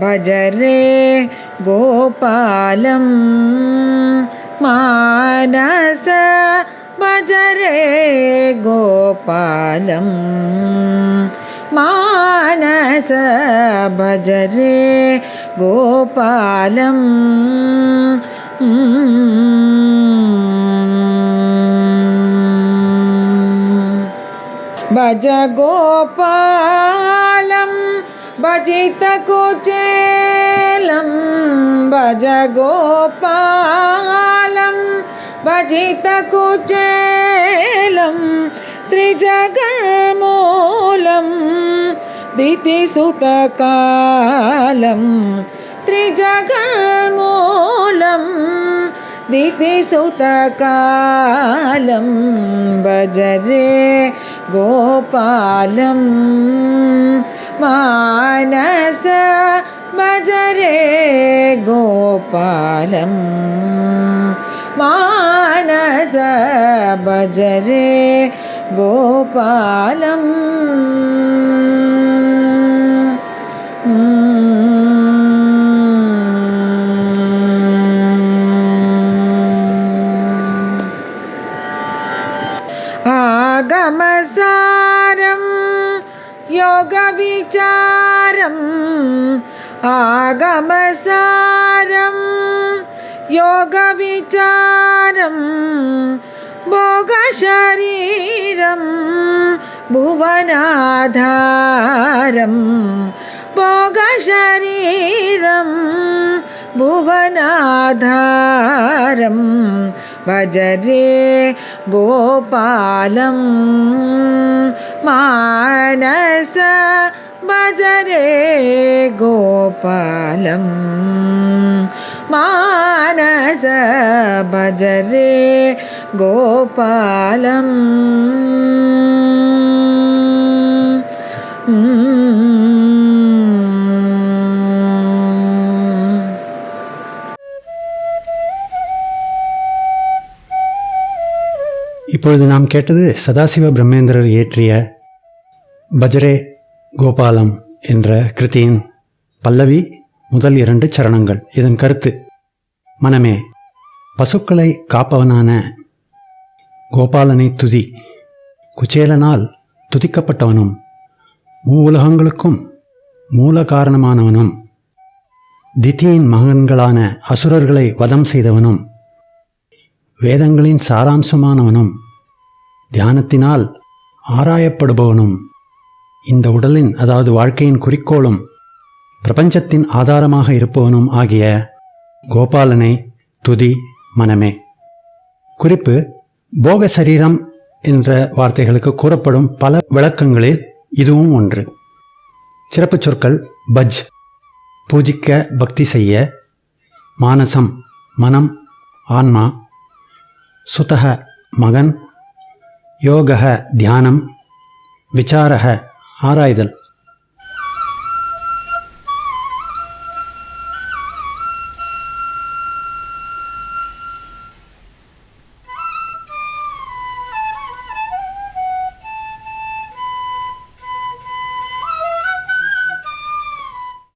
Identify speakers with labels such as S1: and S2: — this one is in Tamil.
S1: भज रे गोपालं मानस भज रे गोपालं मानस भज रे गोपालम् भज गोपाल भजितकुचेलं भज गोपालं भजितकुचेलं त्रिजगन्मूलं दितिसुतकालं त्रिजगन्मूलं दितिसुतकालं भजरे गोपालं मानस भजरे गोपालं मानस भजरे गोपालम् योगविचारम् आगमसारं योगविचारं भोगशरीरं भुवनाधारं भोगशरीरं भुवनाधारं भजरे गोपालं मानस भजरे गोपालं मानस भजरे गोपालम्
S2: இப்பொழுது நாம் கேட்டது சதாசிவ பிரம்மேந்திரர் இயற்றிய பஜரே கோபாலம் என்ற கிருத்தியின் பல்லவி முதல் இரண்டு சரணங்கள். இதன் கருத்து மனமே பசுக்களை காப்பவனான கோபாலனை துதி. குச்சேலனால் துதிக்கப்பட்டவனும் மூவுலகங்களுக்கும் மூல காரணமானவனும் திதியின் மகன்களான அசுரர்களை வதம் செய்தவனும் வேதங்களின் சாராம்சமானவனும் தியானத்தினால் ஆராயப்படுபவனும் இந்த உடலின் அதாவது வாழ்க்கையின் குறிக்கோளும் பிரபஞ்சத்தின் ஆதாரமாக இருப்பவனும் ஆகிய கோபாலனை துதி மனமே. குறிப்பு போக சரீரம் என்ற வார்த்தைகளுக்கு கூறப்படும் பல விளக்கங்களில் இதுவும் ஒன்று. சிறப்புச் சொற்கள் பஜ் பூஜிக்க பக்தி செய்ய மானசம் மனம் ஆன்மா சுதக மகன் யோக தியானம் விசாரக ஆராய்தல்.